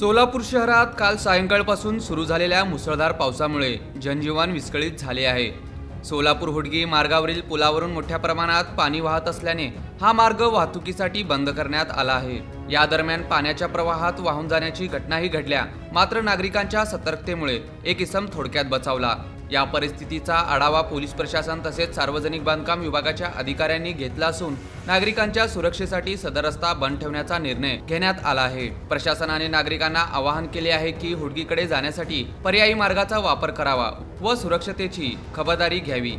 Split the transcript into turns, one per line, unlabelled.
सोलापूर शहरात काल सायंकाळपासून सुरू झालेल्या मुसळधार पावसामुळे जनजीवन विस्कळीत झाले आहे. सोलापूर हुडगी मार्गावरील पुलावरून मोठ्या प्रमाणात पाणी वाहत असल्याने हा मार्ग वाहतुकीसाठी बंद करण्यात आला आहे. या दरम्यान पाण्याच्या प्रवाहात वाहून जाण्याची घटनाही घडल्या. मात्र नागरिकांच्या सतर्कतेमुळे एक इसम थोडक्यात बचावला. या परिस्थितीचा आढावा पोलीस प्रशासन तसेच सार्वजनिक बांधकाम विभागाच्या अधिकाऱ्यांनी घेतला असून नागरिकांच्या सुरक्षेसाठी सदर रस्ता बंद ठेवण्याचा निर्णय घेण्यात आला आहे. प्रशासनाने नागरिकांना आवाहन केले आहे की हुडगीकडे जाण्यासाठी पर्यायी मार्गाचा वापर करावा व सुरक्षतेची खबरदारी घ्यावी.